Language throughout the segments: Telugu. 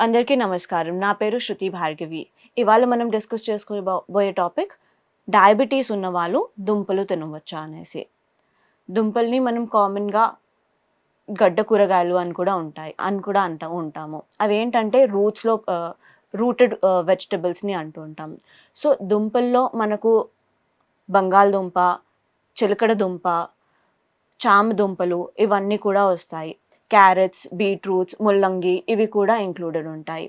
అందరికీ నమస్కారం. నా పేరు శృతి భార్గవి. ఇవాళ మనం డిస్కస్ చేసుకోబోయే టాపిక్ డయాబెటీస్ ఉన్నవాళ్ళు దుంపలు తినవచ్చా అనేసి. దుంపల్ని మనం కామన్గా గడ్డ కూరగాయలు అని కూడా ఉంటాయి అని కూడా అంటూ ఉంటాము. అవి ఏంటంటే రూట్స్లో రూటెడ్ వెజిటబుల్స్ని అంటూ ఉంటాం. సో దుంపల్లో మనకు బంగాళదుంప చిలకడ దుంప చామ దుంపలు ఇవన్నీ కూడా వస్తాయి. క్యారెట్స్ బీట్రూట్స్ ముల్లంగి ఇవి కూడా ఇంక్లూడెడ్ ఉంటాయి.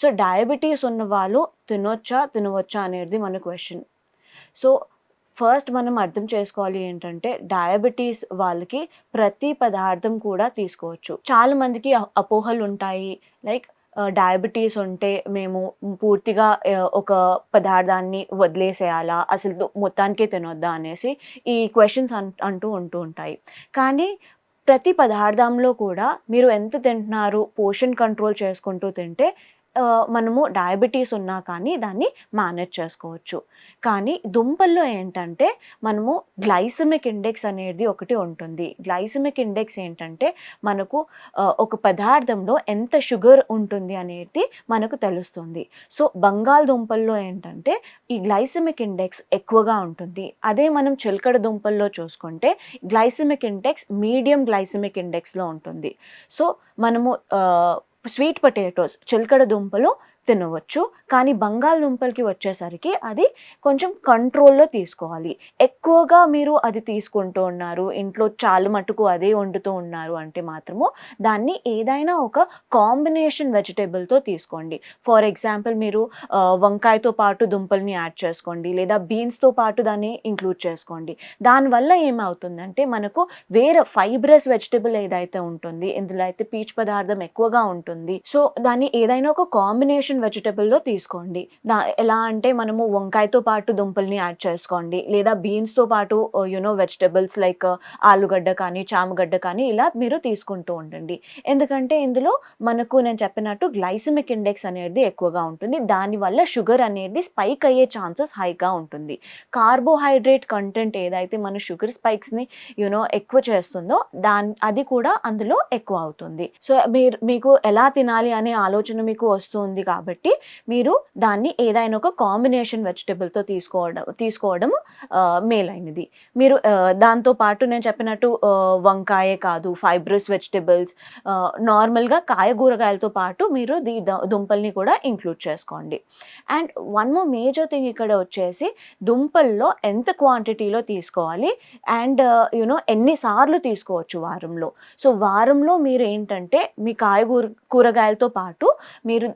సో డయాబెటీస్ ఉన్న వాళ్ళు తినొచ్చా తినవచ్చా అనేది మన క్వశ్చన్. సో ఫస్ట్ మనం అర్థం చేసుకోవాలి ఏంటంటే డయాబెటీస్ వాళ్ళకి ప్రతి పదార్థం కూడా తీసుకోవచ్చు. చాలా మందికి అపోహలు ఉంటాయి. లైక్ డయాబెటీస్ ఉంటే మేము పూర్తిగా ఒక పదార్థాన్ని వదిలేసేయాలా అసలు మొత్తానికే తినొద్దా అనేసి ఈ క్వశ్చన్స్ అంటూ ఉంటూ ఉంటాయి. కానీ ప్రతి పదార్థంలో కూడా మీరు ఎంత తింటున్నారు పోషన్ కంట్రోల్ చేసుకుంటూ తింటే మనము డయాబెటీస్ ఉన్నా కానీ దాన్ని మేనేజ్ చేసుకోవచ్చు. కానీ దుంపల్లో ఏంటంటే మనము గ్లైసమిక్ ఇండెక్స్ అనేది ఒకటి ఉంటుంది. గ్లైసమిక్ ఇండెక్స్ ఏంటంటే మనకు ఒక పదార్థంలో ఎంత షుగర్ ఉంటుంది అనేది మనకు తెలుస్తుంది. సో బంగాళదుంపల్లో ఏంటంటే ఈ గ్లైసమిక్ ఇండెక్స్ ఎక్కువగా ఉంటుంది. అదే మనం చిలకడ దుంపల్లో చూసుకుంటే గ్లైసమిక్ ఇండెక్స్ మీడియం గ్లైసమిక్ ఇండెక్స్లో ఉంటుంది. సో మనము స్వీట్ పొటాటోస్ చిలకడ దుంపలు తినవచ్చు. కానీ బంగాళదుంపలకి వచ్చేసరికి అది కొంచెం కంట్రోల్లో తీసుకోవాలి. ఎక్కువగా మీరు అది తీసుకుంటూ ఉన్నారు ఇంట్లో చాలు మటుకు అదే వండుతూ ఉన్నారు అంటే మాత్రము దాన్ని ఏదైనా ఒక కాంబినేషన్ వెజిటేబుల్తో తీసుకోండి. ఫర్ ఎగ్జాంపుల్ మీరు వంకాయతో పాటు దుంపల్ని యాడ్ చేసుకోండి లేదా బీన్స్తో పాటు దాన్ని ఇంక్లూడ్ చేసుకోండి. దానివల్ల ఏమవుతుందంటే మనకు వేరే ఫైబ్రస్ వెజిటేబుల్ ఏదైతే ఉంటుంది ఇందులో అయితే పీచు పదార్థం ఎక్కువగా ఉంటుంది. సో దాన్ని ఏదైనా ఒక కాంబినేషన్ వెజిటేబుల్లో తీసుకోండి. దా ఎలా అంటే మనము వంకాయతో పాటు దుంపల్ని యాడ్ చేసుకోండి. లేదా బీన్స్తో పాటు యునో వెజిటేబుల్స్ లైక్ ఆలుగడ్డ కానీ చామగడ్డ కానీ ఇలా మీరు తీసుకుంటూ ఉండండి. ఎందుకంటే ఇందులో మనకు నేను చెప్పినట్టు గ్లైసమిక్ ఇండెక్స్ అనేది ఎక్కువగా ఉంటుంది. దానివల్ల షుగర్ అనేది స్పైక్ అయ్యే ఛాన్సెస్ హైగా ఉంటుంది. కార్బోహైడ్రేట్ కంటెంట్ ఏదైతే మన షుగర్ స్పైక్స్ని యూనో ఎక్కువ చేస్తుందో దాని అది కూడా అందులో ఎక్కువ అవుతుంది. సో మీరు మీకు ఎలా తినాలి అనే ఆలోచన మీకు వస్తుంది కాబట్టి కాబట్టి మీరు దాన్ని ఏదైనా ఒక కాంబినేషన్ వెజిటబుల్తో తీసుకోవడం తీసుకోవడం మేలైనది. మీరు దాంతోపాటు దాంతో పాటు నేను చెప్పినట్టు వంకాయ వంకాయే కాదు ఫైబ్రస్ వెజిటబుల్స్ నార్మల్గా కాయగూరగాయలతో పాటు మీరు దీ దుంపల్ని కూడా ఇంక్లూడ్ చేసుకోండి. And one more major thing ఇక్కడ వచ్చేసి దుంపల్లో ఎంత క్వాంటిటీలో తీసుకోవాలి? అండ్ యునో ఎన్నిసార్లు తీసుకోవచ్చు వారంలో? సో వారంలో మీరు ఏంటంటే మీ కాయగూర కూరగాయలతో పాటు మీరు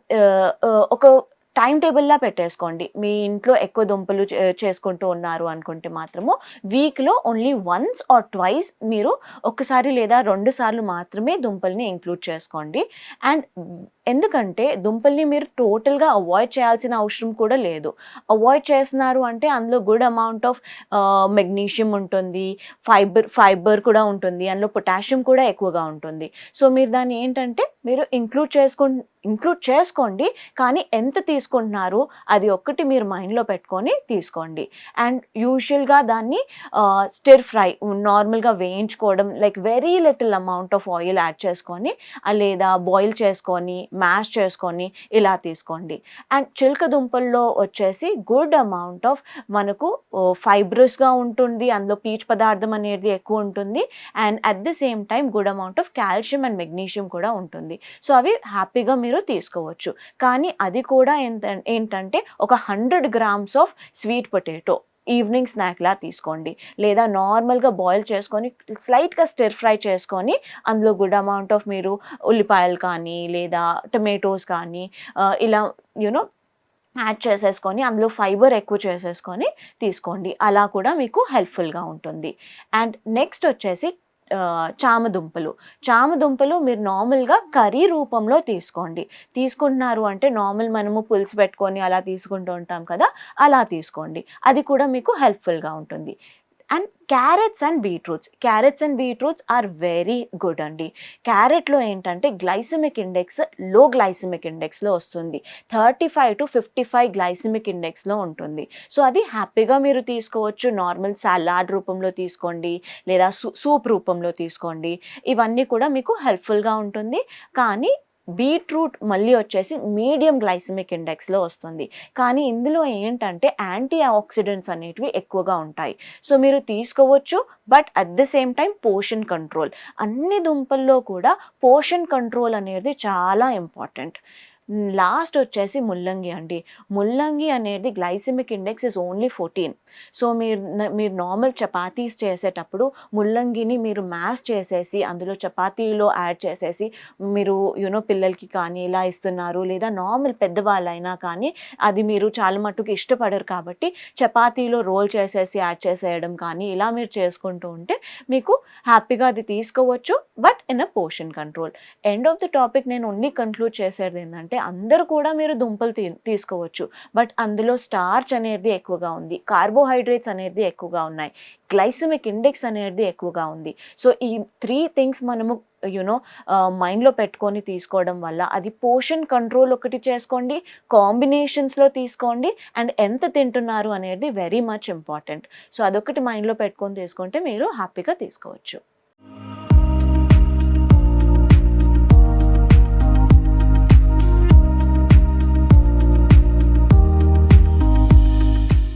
ఒక టైం టేబుల్లా పెట్టేసుకోండి. మీ ఇంట్లో ఎక్కువ దుంపలు చే- చేసుకుంటూ ఉన్నారు అనుకుంటే మాత్రము వీక్లో ఓన్లీ వన్స్ ఆర్ ట్వైస్ మీరు ఒకసారి లేదా రెండు సార్లు మాత్రమే దుంపల్ని ఇంక్లూడ్ చేసుకోండి. అండ్ ఎందుకంటే దుంపల్ని మీరు టోటల్గా అవాయిడ్ చేయాల్సిన అవసరం కూడా లేదు. అవాయిడ్ చేస్తున్నారు అంటే అందులో గుడ్ అమౌంట్ ఆఫ్ మెగ్నీషియం ఉంటుంది ఫైబర్ ఫైబర్ కూడా ఉంటుంది అందులో పొటాషియం కూడా ఎక్కువగా ఉంటుంది. సో మీరు దాన్ని ఏంటంటే మీరు ఇంక్లూడ్ చేసుకో ఇంక్లూడ్ చేసుకోండి. కానీ ఎంత తీసుకుంటున్నారు అది ఒక్కటి మీరు మైండ్లో పెట్టుకొని తీసుకోండి. అండ్ యూజువల్గా దాన్ని స్టిర్ ఫ్రై నార్మల్గా వేయించుకోవడం like very little amount of oil add చేసుకొని లేదా బాయిల్ చేసుకొని మ్యాష్ చేసుకొని ఇలా తీసుకోండి. అండ్ చిలక దుంపల్లో వచ్చేసి గుడ్ అమౌంట్ ఆఫ్ మనకు ఫైబ్రస్గా ఉంటుంది. అందులో పీచు పదార్థం అనేది ఎక్కువ ఉంటుంది. And at the same time good amount of calcium and magnesium కూడా ఉంటుంది. సో అవి హ్యాపీగా మీరు తీసుకోవచ్చు. కానీ అది కూడా ఎంత ఏంటంటే ఒక hundred grams of sweet potato evening స్నాక్లా తీసుకోండి. లేదా నార్మల్గా బాయిల్ చేసుకొని స్లైట్గా స్టిర్ ఫ్రై చేసుకొని అందులో గుడ్ అమౌంట్ ఆఫ్ మీరు ఉల్లిపాయలు కానీ లేదా టొమాటోస్ కానీ ఇలా యూనో యాడ్ చేసేసుకొని అందులో ఫైబర్ ఎక్కువ చేసేసుకొని తీసుకోండి. అలా కూడా మీకు హెల్ప్ఫుల్గా ఉంటుంది. అండ్ నెక్స్ట్ వచ్చేసి చామదుంపలు. చామదుంపలు మీరు నార్మల్గా కర్రీ రూపంలో తీసుకోండి. తీసుకుంటున్నారు అంటే నార్మల్ మనము పులుసు పెట్టుకొని అలా తీసుకుంటూ ఉంటాం కదా అలా తీసుకోండి. అది కూడా మీకు హెల్ప్ఫుల్గా ఉంటుంది. And carrots and beetroots. Carrots and beetroots are very good అండి. క్యారెట్లో ఏంటంటే గ్లైసిమిక్ ఇండెక్స్లో గ్లైసిమిక్ ఇండెక్స్లో వస్తుంది. Thirty five to fifty five glycemic ఇండెక్స్లో ఉంటుంది. సో అది హ్యాపీగా మీరు తీసుకోవచ్చు. నార్మల్ సలాడ్ రూపంలో తీసుకోండి లేదా సూ సూప్ రూపంలో తీసుకోండి. ఇవన్నీ కూడా మీకు హెల్ప్ఫుల్గా ఉంటుంది. కానీ బీట్రూట్ మళ్ళీ వచ్చేసి మీడియం గ్లైసమిక్ ఇండెక్స్లో వస్తుంది. కానీ ఇందులో ఏంటంటే యాంటీ ఆక్సిడెంట్స్ అనేటివి ఎక్కువగా ఉంటాయి. సో మీరు తీసుకోవచ్చు but at the same time portion control. అన్ని దుంపల్లో కూడా పోషన్ కంట్రోల్ అనేది చాలా ఇంపార్టెంట్. లాస్ట్ వచ్చేసి ముల్లంగి అండి. ముల్లంగి అనేది glycemic index is only fourteen. So మీరు మీరు నార్మల్ చపాతీస్ చేసేటప్పుడు ముల్లంగిని మీరు మ్యాష్ చేసేసి అందులో చపాతీలో యాడ్ చేసేసి మీరు యూనో పిల్లలకి కానీ ఇలా ఇస్తున్నారు లేదా నార్మల్ పెద్దవాళ్ళైనా కానీ అది మీరు చాలా మట్టుకు ఇష్టపడరు కాబట్టి చపాతీలో రోల్ చేసేసి యాడ్ చేసేయడం కానీ ఇలా మీరు చేసుకుంటూ ఉంటే మీకు హ్యాపీగా అది తీసుకోవచ్చు but in a portion control. End of the topic నేను ఓన్లీ కన్క్లూడ్ చేసేది ఏంటంటే అందరూ కూడా మీరు దుంపలు తీ తీసుకోవచ్చు. బట్ అందులో స్టార్చ్ అనేది ఎక్కువగా ఉంది. కార్బోహైడ్రేట్స్ అనేది ఎక్కువగా ఉన్నాయి. గ్లైసమిక్ ఇండెక్స్ అనేది ఎక్కువగా ఉంది. సో ఈ త్రీ థింగ్స్ మనము యునో మైండ్లో పెట్టుకొని తీసుకోవడం వల్ల అది పోషన్ కంట్రోల్ ఒకటి చేసుకోండి కాంబినేషన్స్లో తీసుకోండి అండ్ ఎంత తింటున్నారు అనేది వెరీ మచ్ ఇంపార్టెంట్. సో అదొకటి మైండ్లో పెట్టుకొని తీసుకుంటే మీరు హ్యాపీగా తీసుకోవచ్చు.